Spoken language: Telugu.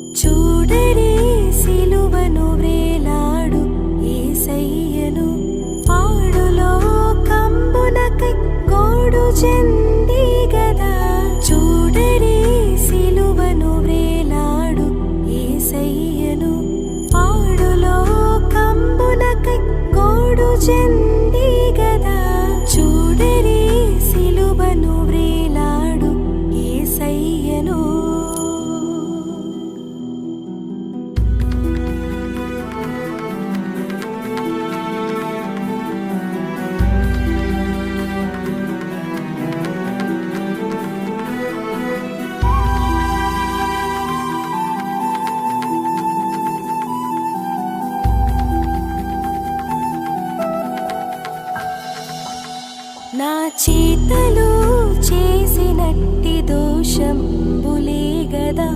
చూడరే సిలువను వ్రేలాడు ఏసయ్యను. పాడులో కంబునకై గోడు చెంది గదా. చూడరే సిలువను ఏసయ్యను. పాడులో కంబునకై గోడు చెంది నా చేతలో చేసినట్టి దోషం బులే గదా.